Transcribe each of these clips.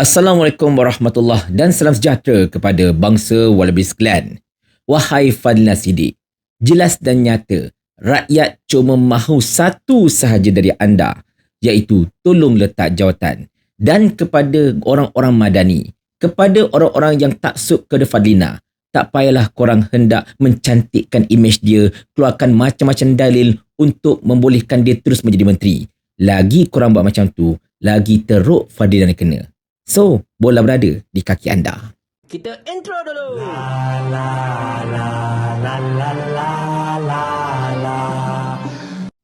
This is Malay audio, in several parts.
Assalamualaikum warahmatullahi dan salam sejahtera kepada bangsa Wallaby sekalian. Wahai Fadlina Sidik, jelas dan nyata, rakyat cuma mahu satu sahaja dari anda, iaitu tolong letak jawatan. Dan kepada orang-orang madani, kepada orang-orang yang taksub kepada Fadlina, tak payahlah korang hendak mencantikkan imej dia, keluarkan macam-macam dalil untuk membolehkan dia terus menjadi menteri. Lagi korang buat macam tu, lagi teruk Fadlina kena. So, bola berada di kaki anda. Kita intro dulu.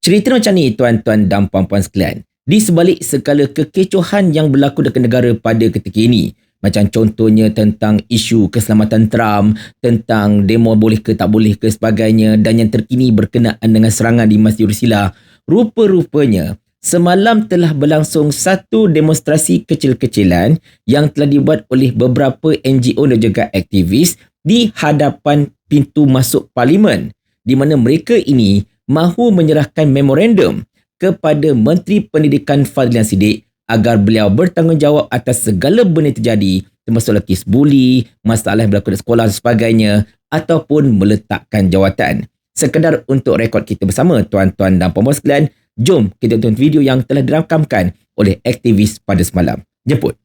Cerita macam ni tuan-tuan dan puan-puan sekalian. Di sebalik segala kekecohan yang berlaku dekat negara pada ketika ini. Macam contohnya tentang isu keselamatan Trump, tentang demo boleh ke tak boleh ke sebagainya dan yang terkini berkenaan dengan serangan di Masjid Ursila. Rupa-rupanya semalam telah berlangsung satu demonstrasi kecil-kecilan yang telah dibuat oleh beberapa NGO dan juga aktivis di hadapan pintu masuk parlimen di mana mereka ini mahu menyerahkan memorandum kepada Menteri Pendidikan Fadlian Sidik agar beliau bertanggungjawab atas segala benda terjadi termasuk kes buli, masalah yang berlaku di sekolah dan sebagainya ataupun meletakkan jawatan. Sekedar untuk rekod kita bersama tuan-tuan dan puan-puan sekalian, Jom kita tonton video yang telah dirakamkan oleh aktivis pada semalam. Jemput.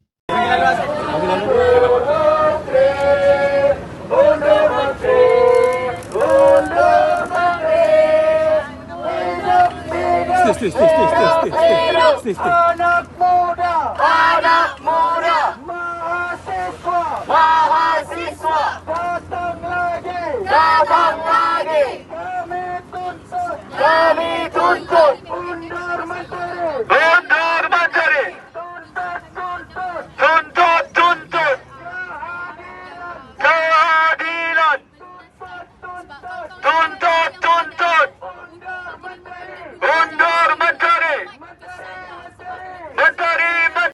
Anak muda, anak muda, mahasiswa, mahasiswa, datang lagi, datang lagi, kami tuntut, kami tuntut.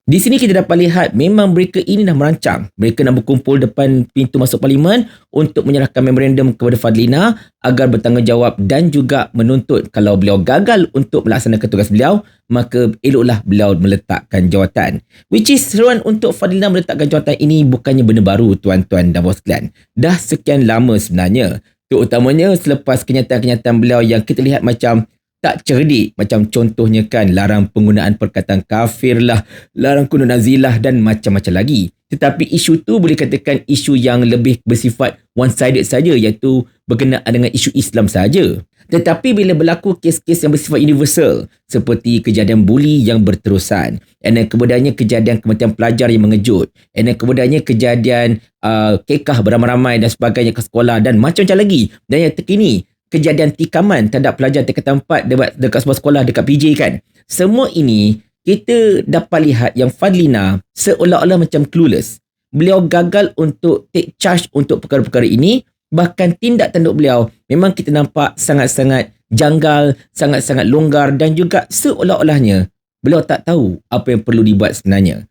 Di sini kita dapat lihat memang mereka ini dah merancang. Mereka nak berkumpul depan pintu masuk parlimen untuk menyerahkan memorandum kepada Fadlina agar bertanggungjawab dan juga menuntut kalau beliau gagal untuk melaksanakan tugas beliau, maka eloklah beliau meletakkan jawatan. Which is seruan untuk Fadlina meletakkan jawatan ini bukannya benda baru tuan-tuan dan bos sekalian. Dah sekian lama sebenarnya. Terutamanya selepas kenyataan-kenyataan beliau yang kita lihat macam tak cerdik macam contohnya kan larang penggunaan perkataan kafir lah, larang guna nazilah dan macam-macam lagi. Tetapi isu tu boleh katakan isu yang lebih bersifat one-sided saja iaitu berkenaan dengan isu Islam saja. Tetapi bila berlaku kes-kes yang bersifat universal seperti kejadian buli yang berterusan then kemudiannya kejadian kematian pelajar yang mengejut then kemudiannya kejadian uh, kekah beramai-ramai dan sebagainya ke sekolah dan macam-macam lagi dan yang terkini kejadian tikaman terhadap pelajar tingkatan 4 dekat, dekat sebuah sekolah dekat PJ kan. Semua ini kita dapat lihat yang Fadlina seolah-olah macam clueless. Beliau gagal untuk take charge untuk perkara-perkara ini. Bahkan tindak tanduk beliau memang kita nampak sangat-sangat janggal, sangat-sangat longgar dan juga seolah-olahnya beliau tak tahu apa yang perlu dibuat sebenarnya.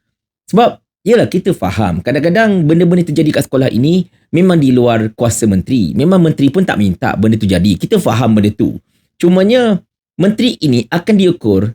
Sebab Yalah kita faham kadang-kadang benda-benda terjadi kat sekolah ini memang di luar kuasa menteri. Memang menteri pun tak minta benda tu jadi. Kita faham benda tu. Cumanya menteri ini akan diukur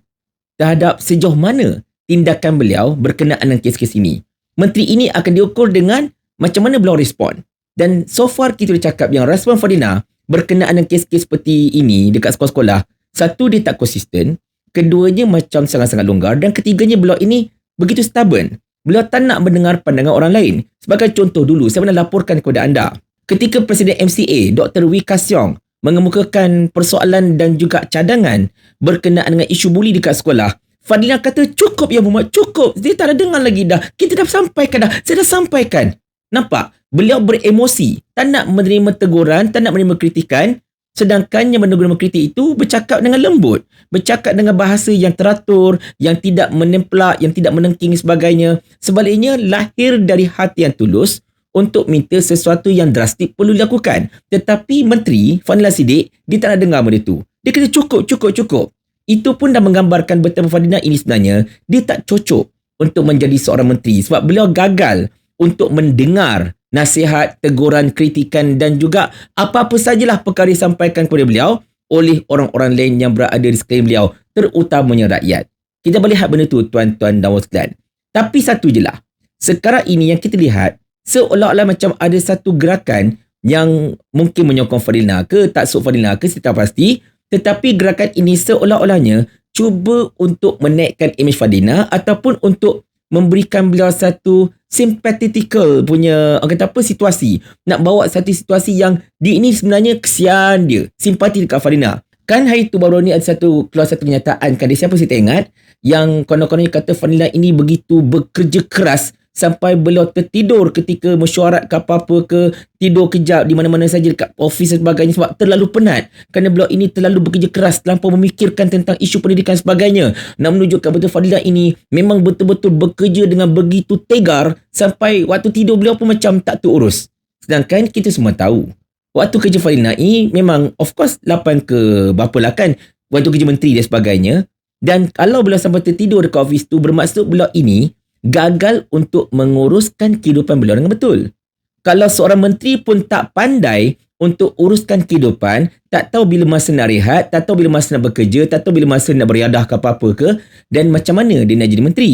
terhadap sejauh mana tindakan beliau berkenaan dengan kes-kes ini. Menteri ini akan diukur dengan macam mana beliau respon. Dan so far kita dah cakap yang respon Fadina berkenaan dengan kes-kes seperti ini dekat sekolah-sekolah. Satu dia tak konsisten. Keduanya macam sangat-sangat longgar. Dan ketiganya beliau ini begitu stubborn. Beliau tak nak mendengar pandangan orang lain. Sebagai contoh dulu, saya pernah laporkan kepada anda. Ketika Presiden MCA, Dr. Wee Kasyong, mengemukakan persoalan dan juga cadangan berkenaan dengan isu buli dekat sekolah, Fadlina kata, cukup ya Muhammad, cukup. Dia tak ada dengar lagi dah. Kita dah sampaikan dah. Saya dah sampaikan. Nampak? Beliau beremosi. Tak nak menerima teguran, tak nak menerima kritikan. Sedangkan yang menegur mengkritik itu bercakap dengan lembut. Bercakap dengan bahasa yang teratur, yang tidak menemplak, yang tidak menengking sebagainya. Sebaliknya, lahir dari hati yang tulus untuk minta sesuatu yang drastik perlu dilakukan. Tetapi Menteri Fadila Sidik, dia tak nak dengar benda itu. Dia kata cukup, cukup, cukup. Itu pun dah menggambarkan betapa Fadila ini sebenarnya, dia tak cocok untuk menjadi seorang menteri. Sebab beliau gagal untuk mendengar nasihat, teguran, kritikan dan juga apa-apa sajalah perkara disampaikan kepada beliau oleh orang-orang lain yang berada di sekeliling beliau, terutamanya rakyat. Kita boleh lihat benda tu tuan-tuan dan sekalian. Tapi satu je lah. sekarang ini yang kita lihat seolah-olah macam ada satu gerakan yang mungkin menyokong Fadilina ke tak sok Fadilina ke saya tak pasti tetapi gerakan ini seolah-olahnya cuba untuk menaikkan imej Fadilina ataupun untuk memberikan beliau satu sympathetical punya orang kata apa situasi. Nak bawa satu situasi yang dia ini sebenarnya kesian dia. Simpati dekat Fadilina kan hari tu baru ni ada satu keluar satu kenyataan kan dia siapa saya tak ingat yang konon-kononnya kata Fadilina ini begitu bekerja keras sampai beliau tertidur ketika mesyuarat ke apa-apa ke tidur kejap di mana-mana saja dekat office dan sebagainya sebab terlalu penat. Kerana beliau ini terlalu bekerja keras terlampau memikirkan tentang isu pendidikan sebagainya. Nak menunjukkan betul Fadila ini memang betul-betul bekerja dengan begitu tegar sampai waktu tidur beliau pun macam tak terurus. Sedangkan kita semua tahu waktu kerja Fadila ini memang of course 8 ke berapa lah kan waktu kerja menteri dan sebagainya. Dan kalau beliau sampai tertidur dekat office tu bermaksud beliau ini gagal untuk menguruskan kehidupan beliau dengan betul. Kalau seorang menteri pun tak pandai untuk uruskan kehidupan, tak tahu bila masa nak rehat, tak tahu bila masa nak bekerja, tak tahu bila masa nak beriadah ke apa-apa ke, dan macam mana dia nak jadi menteri.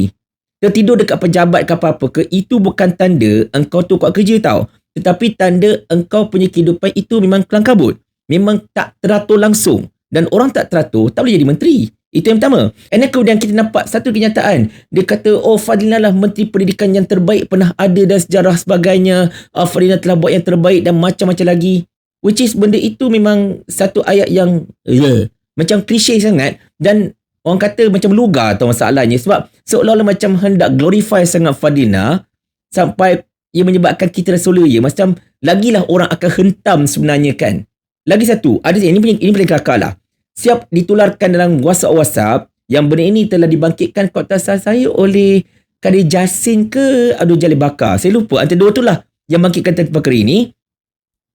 Tertidur dekat pejabat ke apa-apa ke, itu bukan tanda engkau tu kuat kerja tau. Tetapi tanda engkau punya kehidupan itu memang kelang kabut. Memang tak teratur langsung. Dan orang tak teratur, tak boleh jadi menteri. Itu yang pertama. And then kemudian kita nampak satu kenyataan. Dia kata, oh Fadlina lah menteri pendidikan yang terbaik pernah ada dan sejarah sebagainya. Uh, Fadlina telah buat yang terbaik dan macam-macam lagi. Which is benda itu memang satu ayat yang yeah, macam klise sangat. Dan orang kata macam lugar tau masalahnya. Sebab seolah-olah macam hendak glorify sangat Fadlina. Sampai ia menyebabkan kita rasa ya. Macam lagilah orang akan hentam sebenarnya kan. Lagi satu. Ada ini ini paling kelakar lah siap ditularkan dalam WhatsApp-WhatsApp yang benda ini telah dibangkitkan kota saya oleh Kadir Jasin ke Abdul Jalil Bakar. Saya lupa antara dua itulah yang bangkitkan tentang perkara ini.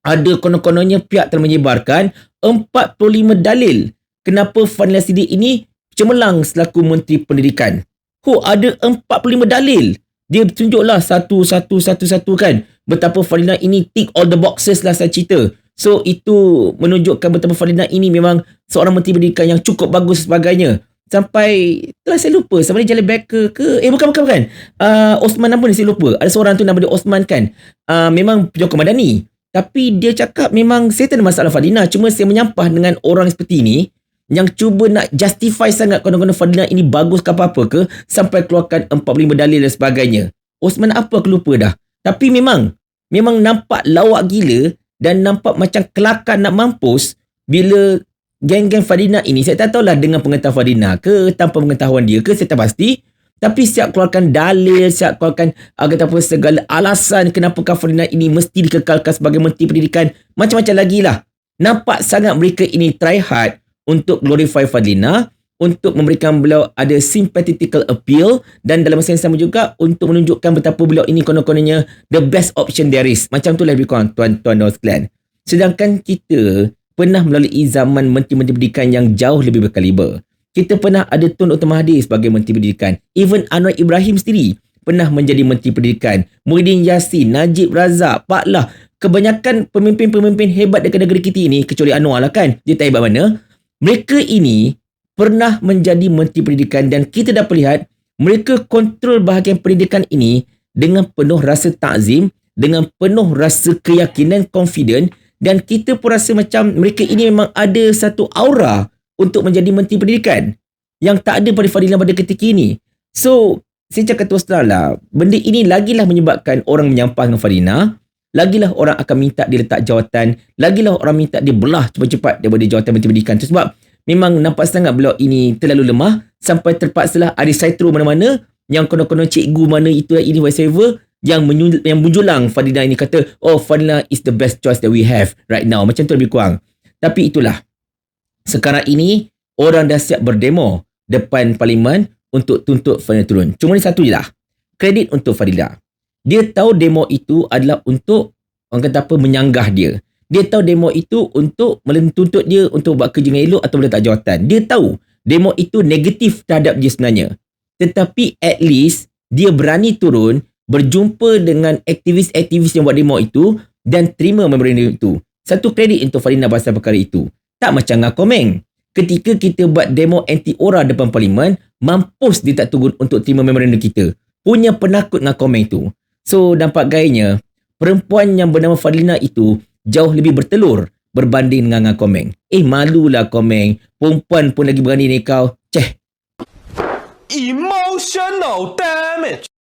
Ada konon-kononnya pihak telah menyebarkan 45 dalil kenapa Fanila Sidik ini cemerlang selaku Menteri Pendidikan. Oh, ada 45 dalil. Dia tunjuklah satu-satu-satu-satu kan. Betapa Fanila ini tick all the boxes lah saya cerita. So itu menunjukkan betapa Fadina ini memang seorang menteri pendidikan yang cukup bagus sebagainya. Sampai telah saya lupa sama dia Jalil Becker ke eh bukan bukan bukan. Uh, Osman apa ni saya lupa. Ada seorang tu nama dia Osman kan. Uh, memang Joko Madani. Tapi dia cakap memang saya tak ada masalah Fadina. Cuma saya menyampah dengan orang seperti ini yang cuba nak justify sangat konon-konon Fadina ini bagus ke apa-apa ke sampai keluarkan 45 dalil dan sebagainya. Osman apa aku lupa dah. Tapi memang memang nampak lawak gila dan nampak macam kelakar nak mampus bila geng-geng Fadina ini. Saya tak tahulah dengan pengetahuan Fadina ke tanpa pengetahuan dia ke saya tak pasti. Tapi siap keluarkan dalil siap keluarkan uh, kata apa segala alasan kenapa Fadina ini mesti dikekalkan sebagai menteri pendidikan. Macam-macam lagi lah. Nampak sangat mereka ini try hard untuk glorify Fadlina untuk memberikan beliau ada sympathetical appeal dan dalam masa yang sama juga untuk menunjukkan betapa beliau ini konon-kononnya the best option there is. Macam tu lah lebih kurang tuan-tuan dan sekalian. Sedangkan kita pernah melalui zaman menteri-menteri pendidikan yang jauh lebih berkaliber. Kita pernah ada Tun Dr. Mahathir sebagai menteri pendidikan. Even Anwar Ibrahim sendiri pernah menjadi menteri pendidikan. Muhyiddin Yassin, Najib Razak, Pak Lah. Kebanyakan pemimpin-pemimpin hebat dekat negeri kita ini, kecuali Anwar lah kan, dia tak hebat mana. Mereka ini pernah menjadi menteri pendidikan dan kita dapat lihat mereka kontrol bahagian pendidikan ini dengan penuh rasa takzim, dengan penuh rasa keyakinan, confident dan kita pun rasa macam mereka ini memang ada satu aura untuk menjadi menteri pendidikan yang tak ada pada Fadila pada ketika ini. So, saya cakap terus terang lah, benda ini lagilah menyebabkan orang menyampah dengan Fadina, lagilah orang akan minta dia letak jawatan, lagilah orang minta dia belah cepat-cepat daripada jawatan menteri pendidikan tu sebab memang nampak sangat blok ini terlalu lemah sampai terpaksalah ada saitro mana-mana yang konon-konon cikgu mana itu ini whatever yang menyul, yang menjulang Fadila. Ini kata oh Fadila is the best choice that we have right now. Macam tu lebih kurang. Tapi itulah. Sekarang ini orang dah siap berdemo depan parlimen untuk tuntut Fadila turun. Cuma ni satu je lah. Kredit untuk Fadila. Dia tahu demo itu adalah untuk orang kata apa menyanggah dia dia tahu demo itu untuk menuntut dia untuk buat kerja dengan elok atau letak jawatan. Dia tahu demo itu negatif terhadap dia sebenarnya. Tetapi at least dia berani turun berjumpa dengan aktivis-aktivis yang buat demo itu dan terima memorandum itu. Satu kredit untuk Farina pasal perkara itu. Tak macam Ngakomeng. Ketika kita buat demo anti-ora depan parlimen, mampus dia tak turun untuk terima memorandum kita. punya penakut dengan Komeng tu. So nampak gayanya perempuan yang bernama Fadlina itu jauh lebih bertelur berbanding dengan, dengan Komeng. Eh malulah Komeng. Perempuan pun lagi berani ni kau. Ceh. Emotional damage.